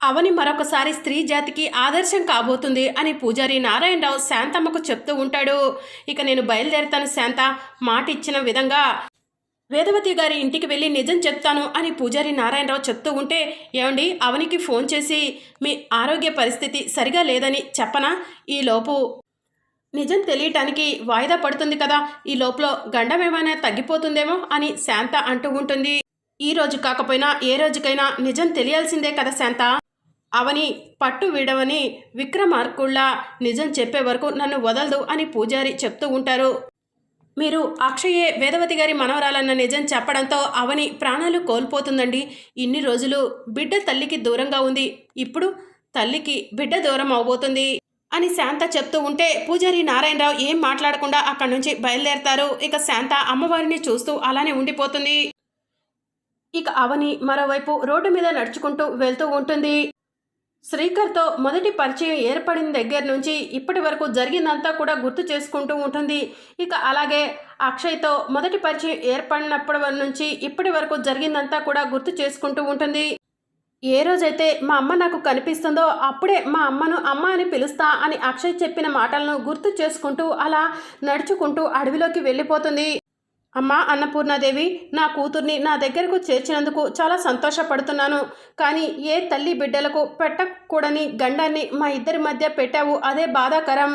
అవని మరొకసారి స్త్రీ జాతికి ఆదర్శం కాబోతుంది అని పూజారి నారాయణరావు శాంతమ్మకు చెప్తూ ఉంటాడు. ఇక నేను బయలుదేరుతాను శాంత మాట ఇచ్చిన విధంగా వేదవతి గారి ఇంటికి వెళ్ళి నిజం చెప్తాను అని పూజారి నారాయణరావు చెప్తూ ఉంటే ఏమండి అవనికి ఫోన్ చేసి మీ ఆరోగ్య పరిస్థితి సరిగా లేదని చెప్పనా? ఈలోపు నిజం తెలియటానికి వాయిదా పడుతుంది కదా ఈ లోపల గండం ఏమైనా తగ్గిపోతుందేమో అని శాంత అంటూ ఉంటుంది. ఈ రోజు కాకపోయినా ఏ రోజుకైనా నిజం తెలియాల్సిందే కదా శాంత. అవని పట్టు విడవని విక్రమార్కుళ్ళ నిజం చెప్పే వరకు నన్ను వదలదు అని పూజారి చెప్తూ ఉంటారు. మీరు అక్షయే వేదవతి గారి మనవరాలన్న నిజం చెప్పడంతో అవని ప్రాణాలు కోల్పోతుందండి. ఇన్ని రోజులు బిడ్డ తల్లికి దూరంగా ఉంది. ఇప్పుడు తల్లికి బిడ్డ దూరం అవబోతుంది అని శాంత చెప్తూ ఉంటే పూజారి నారాయణరావు ఏం మాట్లాడకుండా అక్కడి నుంచి బయలుదేరతారు. ఇక శాంత అమ్మవారిని చూస్తూ అలానే ఉండిపోతుంది. ఇక అవని మరోవైపు రోడ్డు మీద నడుచుకుంటూ వెళ్తూ ఉంటుంది. శ్రీకర్తో మొదటి పరిచయం ఏర్పడిన దగ్గర నుంచి ఇప్పటి వరకు జరిగిందంతా కూడా గుర్తు చేసుకుంటూ ఉంటుంది. ఇక అలాగే అక్షయ్తో మొదటి పరిచయం ఏర్పడినప్పటి నుంచి ఇప్పటి వరకు జరిగిందంతా కూడా గుర్తు చేసుకుంటూ ఉంటుంది. ఏ రోజైతే మా అమ్మ నాకు కనిపిస్తుందో అప్పుడే మా అమ్మను అమ్మ అని పిలుస్తా అని అక్షయ్ చెప్పిన మాటలను గుర్తు చేసుకుంటూ అలా నడుచుకుంటూ అడవిలోకి వెళ్ళిపోతుంది. అమ్మా అన్నపూర్ణాదేవి నా కూతుర్ని నా దగ్గరకు చేర్చినందుకు చాలా సంతోషపడుతున్నాను. కానీ ఏ తల్లి బిడ్డలకు పెట్టకూడని గండాన్ని మా ఇద్దరి మధ్య పెట్టావు అదే బాధాకరం.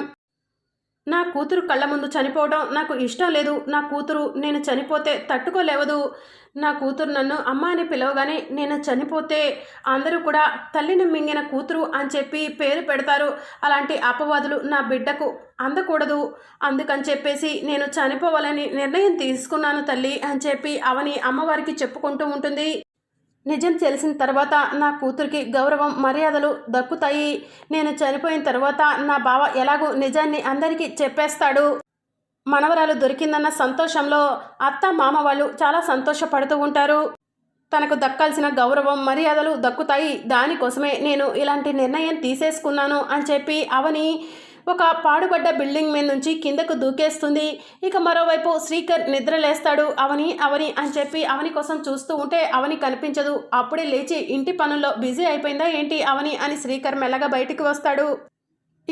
నా కూతురు కళ్ళ ముందు చనిపోవడం నాకు ఇష్టం లేదు. నా కూతురు నేను చనిపోతే తట్టుకోలేవదు. నా కూతురు నన్ను అమ్మ అని పిలవగానే నేను చనిపోతే అందరూ కూడా తల్లిని మింగిన కూతురు అని చెప్పి పేరు పెడతారు. అలాంటి అపవాదులు నా బిడ్డకు అందకూడదు. అందుకని చెప్పేసి నేను చనిపోవాలని నిర్ణయం తీసుకున్నాను తల్లి అని చెప్పి అవని అమ్మవారికి చెప్పుకుంటూ ఉంటుంది. నిజం తెలిసిన తర్వాత నా కూతురికి గౌరవం మర్యాదలు దక్కుతాయి. నేను చనిపోయిన తర్వాత నా బావ ఎలాగో నిజాన్ని అందరికీ చెప్పేస్తాడు. మనవరాలు దొరికిందన్న సంతోషంలో అత్త మామ వాళ్ళు చాలా సంతోషపడుతూ ఉంటారు. తనకు దక్కాల్సిన గౌరవం మర్యాదలు దక్కుతాయి. దానికోసమే నేను ఇలాంటి నిర్ణయం తీసేసుకున్నాను అని చెప్పి అవని ఒక పాడుబడ్డ బిల్డింగ్ మీద నుంచి కిందకు దూకేస్తుంది. ఇక మరోవైపు శ్రీకర్ నిద్రలేస్తాడు. అవని అవని అని చెప్పి అవని కోసం చూస్తూ ఉంటే అవని కనిపించదు. అప్పుడే లేచి ఇంటి పనుల్లో బిజీ అయిపోయిందా ఏంటి అవని అని శ్రీకర్ మెల్లగా బయటికి వస్తాడు.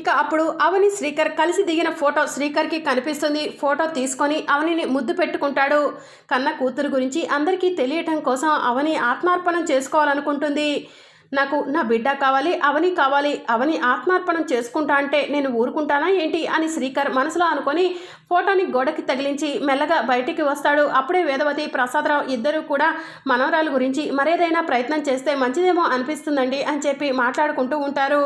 ఇక అప్పుడు అవని శ్రీకర్ కలిసి దిగిన ఫోటో శ్రీకర్కి కనిపిస్తుంది. ఫోటో తీసుకొని అవనిని ముద్దు పెట్టుకుంటాడు. కన్న కూతురు గురించి అందరికీ తెలియటం కోసం అవని ఆత్మార్పణం చేసుకోవాలనుకుంటుంది. నాకు నా బిడ్డ కావాలి అవని కావాలి అవని ఆత్మార్పణం చేసుకుంటా అంటే నేను ఊరుకుంటానా ఏంటి అని శ్రీకర్ మనసులో అనుకొని ఫోటోని గోడకి తగిలించి మెల్లగా బయటికి వస్తాడు. అప్పుడే వేదవతి ప్రసాదరావు ఇద్దరు కూడా మనవరాలు గురించి మరేదైనా ప్రయత్నం చేస్తే మంచిదేమో అనిపిస్తుందండి అని చెప్పి మాట్లాడుకుంటూ ఉంటారు.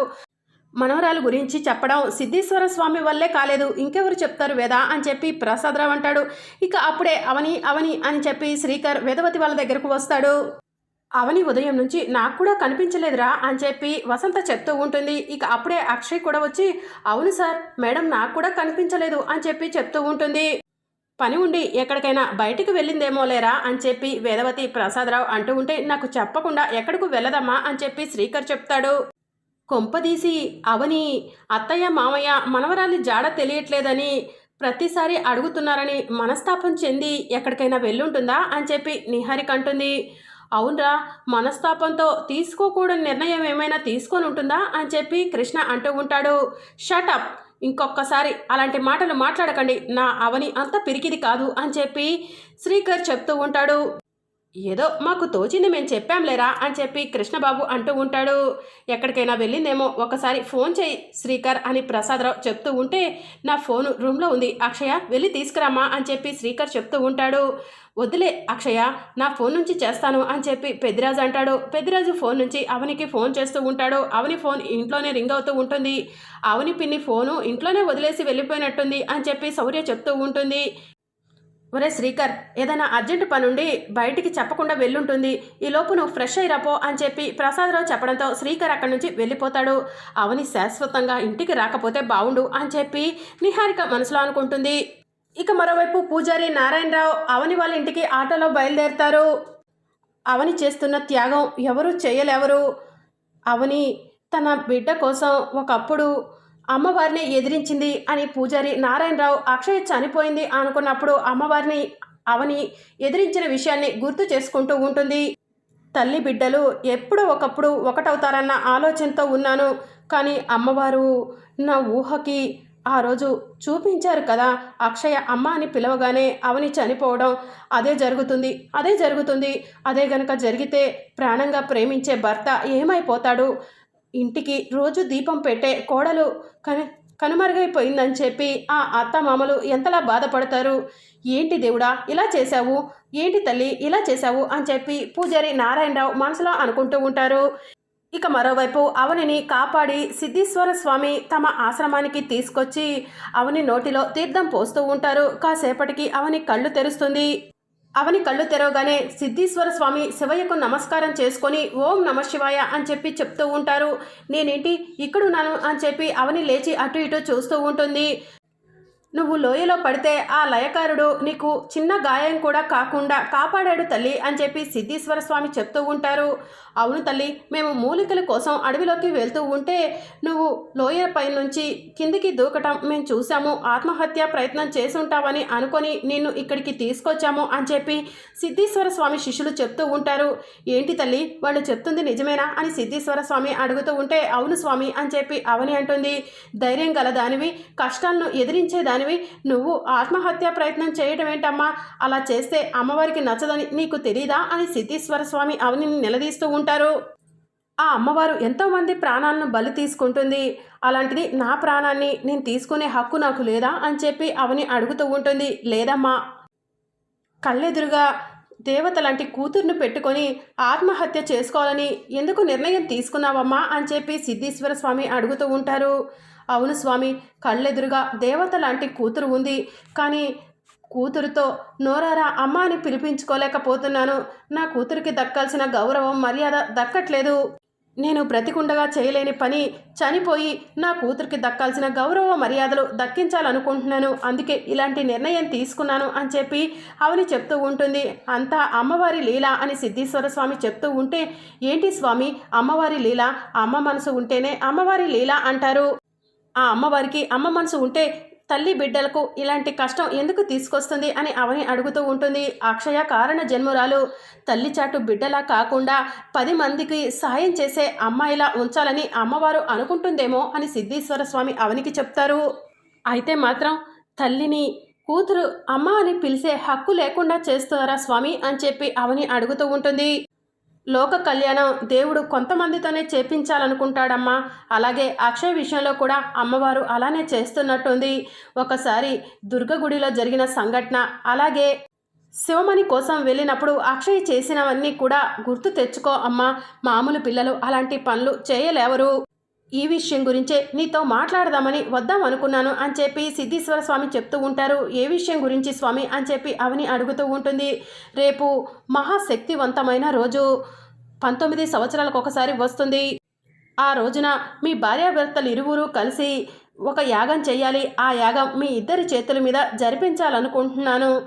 మనవరాలు గురించి చెప్పడం సిద్ధేశ్వర స్వామి వల్లే కాలేదు. ఇంకెవరు చెప్తారు వేదా అని చెప్పి ప్రసాదరావు అంటాడు. ఇక అప్పుడే అవని అవని అని చెప్పి శ్రీకర్ వేదవతి వాళ్ళ దగ్గరకు వస్తాడు. అవని ఉదయం నుంచి నాకు కూడా కనిపించలేదురా అని చెప్పి వసంత చెప్తూ ఉంటుంది. ఇక అప్పుడే అక్షయ్ కూడా వచ్చి అవును సార్ మేడం నాకు కూడా కనిపించలేదు అని చెప్పి చెప్తూ ఉంటుంది. పని ఉండి ఎక్కడికైనా బయటికి వెళ్ళిందేమో లేరా అని చెప్పి వేదవతి ప్రసాదరావు అంటూ ఉంటే నాకు చెప్పకుండా ఎక్కడికి వెళ్ళదమ్మా అని చెప్పి శ్రీకర్ చెప్తాడు. కొంపదీసి అవని అత్తయ్య మామయ్య మనవరాలి జాడ తెలియట్లేదని ప్రతిసారి అడుగుతున్నారని మనస్తాపం చెంది ఎక్కడికైనా వెళ్ళుంటుందా అని చెప్పి నిహారిక అంటుంది. అవునరా మనస్తాపంతో తీసుకోకూడని నిర్ణయం ఏమైనా తీసుకొని ఉంటుందా అని చెప్పి కృష్ణ అంటూ ఉంటాడు. షటప్ ఇంకొకసారి అలాంటి మాటలు మాట్లాడకండి. నా అవని అంత పిరికిది కాదు అని చెప్పి శ్రీకర్ చెప్తూ ఉంటాడు. ఏదో మాకు తోచింది మేము చెప్పాంలేరా అని చెప్పి కృష్ణబాబు అంటూ ఉంటాడు. ఎక్కడికైనా వెళ్ళిందేమో ఒకసారి ఫోన్ చేయి శ్రీకర్ అని ప్రసాదరావు చెప్తూ ఉంటే నా ఫోను రూమ్లో ఉంది. అక్షయ వెళ్ళి తీసుకురామా అని చెప్పి శ్రీకర్ చెప్తూ ఉంటాడు. వదిలే అక్షయ నా ఫోన్ నుంచి చేస్తాను అని చెప్పి పెద్దిరాజు అంటాడు. పెద్దిరాజు ఫోన్ నుంచి అవనికి ఫోన్ చేస్తూ ఉంటాడు. అవని ఫోన్ ఇంట్లోనే రింగ్ అవుతూ ఉంటుంది. అవని పిన్ని ఫోను ఇంట్లోనే వదిలేసి వెళ్ళిపోయినట్టుంది అని చెప్పి శౌర్య చెప్తూ ఉంటుంది. ఒరే శ్రీకర్ ఏదైనా అర్జెంటు పనుండి బయటికి చెప్పకుండా వెళ్ళుంటుంది. ఈ లోపు నువ్వు ఫ్రెష్ అయిరాపో అని చెప్పి ప్రసాదరావు చెప్పడంతో శ్రీకర్ అక్కడి నుంచి వెళ్ళిపోతాడు. అవని శాశ్వతంగా ఇంటికి రాకపోతే బావుండు అని చెప్పి నిహారిక మనసులో అనుకుంటుంది. ఇక మరోవైపు పూజారి నారాయణరావు అవని వాళ్ళ ఇంటికి ఆటోలో బయలుదేరుతారు. అవని చేస్తున్న త్యాగం ఎవరు చేయలేవరు. అవని తన బిడ్డ కోసం ఒకప్పుడు అమ్మవారిని ఎదిరించింది అని పూజారి నారాయణరావు. అక్షయ్ చనిపోయింది అనుకున్నప్పుడు అమ్మవారిని అవని ఎదిరించిన విషయాన్ని గుర్తు చేసుకుంటూ ఉంటుంది. తల్లి బిడ్డలు ఎప్పుడో ఒకప్పుడు ఒకటవుతారన్న ఆలోచనతో ఉన్నాను. కానీ అమ్మవారు నా ఊహకి ఆ రోజు చూపించారు కదా అక్షయ అమ్మ అని పిలవగానే అవని చనిపోవడం. అదే జరుగుతుంది అదే జరుగుతుంది. అదే గనక జరిగితే ప్రాణంగా ప్రేమించే భర్త ఏమైపోతాడు? ఇంటికి రోజు దీపం పెట్టే కోడలు కను కనుమరుగైపోయిందని చెప్పి ఆ అత్తమామలు ఎంతలా బాధపడతారు? ఏంటి దేవుడా ఇలా చేశావు? ఏంటి తల్లి ఇలా చేశావు? అని చెప్పి పూజారి నారాయణరావు మనసులో అనుకుంటూ ఉంటారు. ఇక మరోవైపు అవనిని కాపాడి సిద్ధేశ్వర స్వామి తమ ఆశ్రమానికి తీసుకొచ్చి అవని నోటిలో తీర్థం పోస్తూ ఉంటారు. కాసేపటికి అవని కళ్ళు తెరుస్తుంది. అవని కళ్ళు తెరవగానే సిద్ధీశ్వర స్వామి శివయ్యకు నమస్కారం చేసుకొని ఓం నమ శివాయ అని చెప్పి చెప్తూ ఉంటారు. నేనేంటి ఇక్కడున్నాను అని చెప్పి అవని లేచి అటు ఇటు చూస్తూ ఉంటుంది. నువ్వు లోయలో పడితే ఆ లయకారుడు నీకు చిన్న గాయం కూడా కాకుండా కాపాడాడు తల్లి అని చెప్పి సిద్ధేశ్వర స్వామి చెప్తూ ఉంటారు. అవును తల్లి మేము మూలికల కోసం అడవిలోకి వెళ్తూ ఉంటే నువ్వు లోయ పై నుంచి కిందికి దూకటం మేము చూసాము ఆత్మహత్య ప్రయత్నం చేసుంటావని అనుకొని నిన్ను ఇక్కడికి తీసుకొచ్చాము అని చెప్పి సిద్ధేశ్వర స్వామి శిష్యులు చెప్తూ ఉంటారు. ఏంటి తల్లి వాళ్ళు చెప్తుంది నిజమేనా అని సిద్ధేశ్వర స్వామి అడుగుతూ ఉంటే అవును స్వామి అని చెప్పి అవని అంటుంది. ధైర్యం గల దానివి కష్టాలను ఎదిరించే దానివి. నువ్వు ఆత్మహత్య ప్రయత్నం చేయడం ఏంటమ్మా? అలా చేస్తే అమ్మవారికి నచ్చదని నీకు తెలీదా? అని సిద్ధేశ్వర స్వామి అవనిని నిలదీస్తూ ఉంటారు. ఆ అమ్మవారు ఎంతోమంది ప్రాణాలను బలి తీసుకుంటుంది. అలాంటిది నా ప్రాణాన్ని నేను తీసుకునే హక్కు నాకు లేదా? అని చెప్పి అవని అడుగుతూ ఉంటుంది. లేదమ్మా. కళ్ళెదురుగా దేవత లాంటి కూతుర్ను పెట్టుకొని ఆత్మహత్య చేసుకోవాలని ఎందుకు నిర్ణయం తీసుకున్నావమ్మా? అని చెప్పి సిద్ధేశ్వర స్వామి అడుగుతూ ఉంటారు. అవును స్వామి కళ్ళెదురుగా దేవత లాంటి కూతురు ఉంది. కానీ కూతురుతో నోరారా అమ్మ అని పిలిపించుకోలేకపోతున్నాను. నా కూతురికి దక్కాల్సిన గౌరవం మర్యాద దక్కట్లేదు. నేను బ్రతికుండగా చేయలేని పని చనిపోయి నా కూతురికి దక్కాల్సిన గౌరవ మర్యాదలు దక్కించాలనుకుంటున్నాను. అందుకే ఇలాంటి నిర్ణయం తీసుకున్నాను అని చెప్పి అవని చెప్తూ ఉంటుంది. అంతా అమ్మవారి లీల అని సిద్ధేశ్వర స్వామి చెప్తూ ఉంటే ఏంటి స్వామి అమ్మవారి లీల? అమ్మ మనసు ఉంటేనే అమ్మవారి లీల అంటారు. ఆ అమ్మవారికి అమ్మ మనసు ఉంటే తల్లి బిడ్డలకు ఇలాంటి కష్టం ఎందుకు తీసుకొస్తుంది అని అవని అడుగుతూ ఉంటుంది. అక్షయ కారణ జన్మురాలు తల్లి చాటు బిడ్డలా కాకుండా పది మందికి సాయం చేసే అమ్మాయిలా ఉంచాలని అమ్మవారు అనుకుంటుందేమో అని సిద్ధేశ్వర స్వామి అవనికి చెప్తారు. అయితే మాత్రం తల్లిని కూతురు అమ్మ అని పిలిచే హక్కు లేకుండా చేస్తారా స్వామి అని చెప్పి అవని అడుగుతూ ఉంటుంది. లోక కళ్యాణం దేవుడు కొంతమందితోనే చేపించాలనుకుంటాడమ్మా. అలాగే అక్షయ్ విషయంలో కూడా అమ్మవారు అలానే చేస్తున్నట్టుంది. ఒకసారి దుర్గ గుడిలో జరిగిన సంఘటన అలాగే శివమణి కోసం వెళ్ళినప్పుడు అక్షయ్ చేసినవన్నీ కూడా గుర్తు తెచ్చుకో అమ్మా. మామూలు పిల్లలు అలాంటి పనులు చేయలేవరు. ఈ విషయం గురించే నీతో మాట్లాడదామని వద్దాం అనుకున్నాను అని చెప్పి సిద్ధేశ్వర స్వామి చెప్తూ ఉంటారు. ఏ విషయం గురించి స్వామి అని చెప్పి అవని అడుగుతూ ఉంటుంది. రేపు మహాశక్తివంతమైన రోజు. పంతొమ్మిది సంవత్సరాలకు ఒకసారి వస్తుంది. ఆ రోజున మీ భార్యాభర్తలు ఇరువురు కలిసి ఒక యాగం చేయాలి. ఆ యాగం మీ ఇద్దరి చేతుల మీద జరిపించాలనుకుంటున్నాను.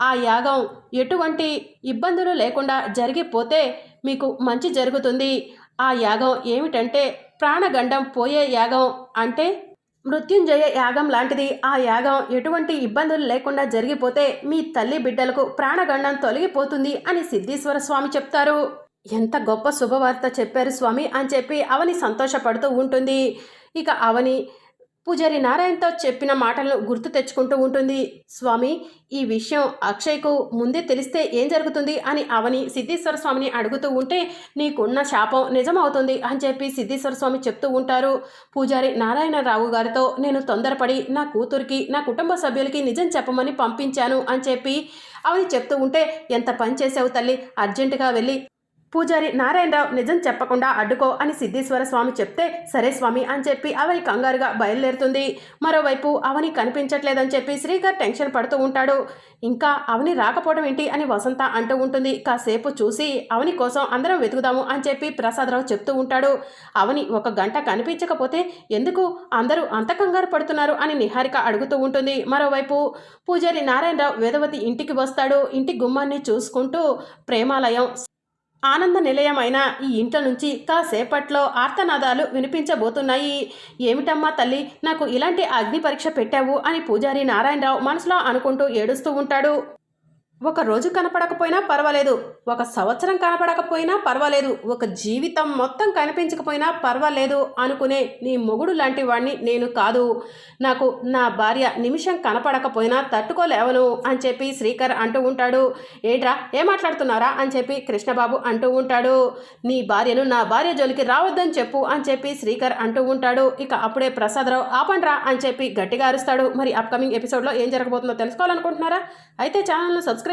ఆ యాగం ఎటువంటి ఇబ్బందులు లేకుండా జరిగిపోతే మీకు మంచి జరుగుతుంది. ఆ యాగం ఏమిటంటే ప్రాణగండం పోయే యాగం అంటే మృత్యుంజయ యాగం లాంటిది. ఆ యాగం ఎటువంటి ఇబ్బందులు లేకుండా జరిగిపోతే మీ తల్లి బిడ్డలకు ప్రాణగండం తొలగిపోతుంది అని సిద్ధేశ్వర స్వామి చెప్తారు. ఎంత గొప్ప శుభవార్త చెప్పారు స్వామి అని చెప్పి అవని సంతోషపడుతూ ఉంటుంది. ఇక అవని పూజారి నారాయణతో చెప్పిన మాటలను గుర్తు తెచ్చుకుంటూ ఉంటుంది. స్వామి ఈ విషయం అక్షయ్కు ముందే తెలిస్తే ఏం జరుగుతుంది? అని అవని సిద్ధేశ్వర స్వామిని అడుగుతూ ఉంటే నీకున్న శాపం నిజమవుతుంది అని చెప్పి సిద్ధేశ్వర స్వామి చెప్తూ ఉంటారు. పూజారి నారాయణరావు గారితో నేను తొందరపడి నా కూతురికి నా కుటుంబ సభ్యులకి నిజం చెప్పమని పంపించాను అని చెప్పి అవని చెప్తూ ఉంటే ఎంత పని చేసావు తల్లి? అర్జెంటుగా వెళ్ళి పూజారి నారాయణరావు నిజం చెప్పకుండా అడ్డుకో అని సిద్ధేశ్వర స్వామి చెప్తే సరే స్వామి అని చెప్పి అవని కంగారుగా బయలుదేరుతుంది. మరోవైపు అవని కనిపించట్లేదని చెప్పి శ్రీకర్ టెన్షన్ పడుతూ ఉంటాడు. ఇంకా అవని రాకపోవడం ఏంటి అని వసంత అంటూ ఉంటుంది. కాసేపు చూసి అవని కోసం అందరం వెతుకుదాము అని చెప్పి ప్రసాదరావు చెప్తూ ఉంటాడు. అవని ఒక గంట కనిపించకపోతే ఎందుకు అందరూ అంత కంగారు పడుతున్నారు అని నిహారిక అడుగుతూ ఉంటుంది. మరోవైపు పూజారి నారాయణరావు వేదవతి ఇంటికి వస్తాడు. ఇంటి గుమ్మాన్ని చూసుకుంటూ ప్రేమాలయం ఆనంద నిలయమైన ఈ ఇంట్లో నుంచి కాసేపట్లో ఆర్తనాదాలు వినిపించబోతున్నాయి. ఏమిటమ్మా తల్లి నాకు ఇలాంటి అగ్ని పరీక్ష పెట్టావు అని పూజారి నారాయణరావు మనసులో అనుకుంటూ ఏడుస్తూ ఉంటాడు. ఒక రోజు కనపడకపోయినా పర్వాలేదు ఒక సంవత్సరం కనపడకపోయినా పర్వాలేదు ఒక జీవితం మొత్తం కనిపించకపోయినా పర్వాలేదు అనుకునే నీ మొగుడు లాంటి వాణ్ణి నేను కాదు. నాకు నా భార్య నిమిషం కనపడకపోయినా తట్టుకోలేవను అని చెప్పి శ్రీకర్ అంటూ ఉంటాడు. ఏంట్రా ఏం మాట్లాడుతున్నారా అని చెప్పి కృష్ణబాబు అంటూ ఉంటాడు. నీ భార్యను నా భార్య జోలికి రావద్దని చెప్పు అని చెప్పి శ్రీకర్ అంటూ ఉంటాడు. ఇక అప్పుడే ప్రసాదరావు ఆపండ్రా అని చెప్పి గట్టిగా అరుస్తాడు. మరి అప్కమింగ్ ఎపిసోడ్లో ఏం జరగబోతుందో తెలుసుకోవాలనుకుంటున్నారా? అయితే ఛానల్ను సబ్స్క్రైబ్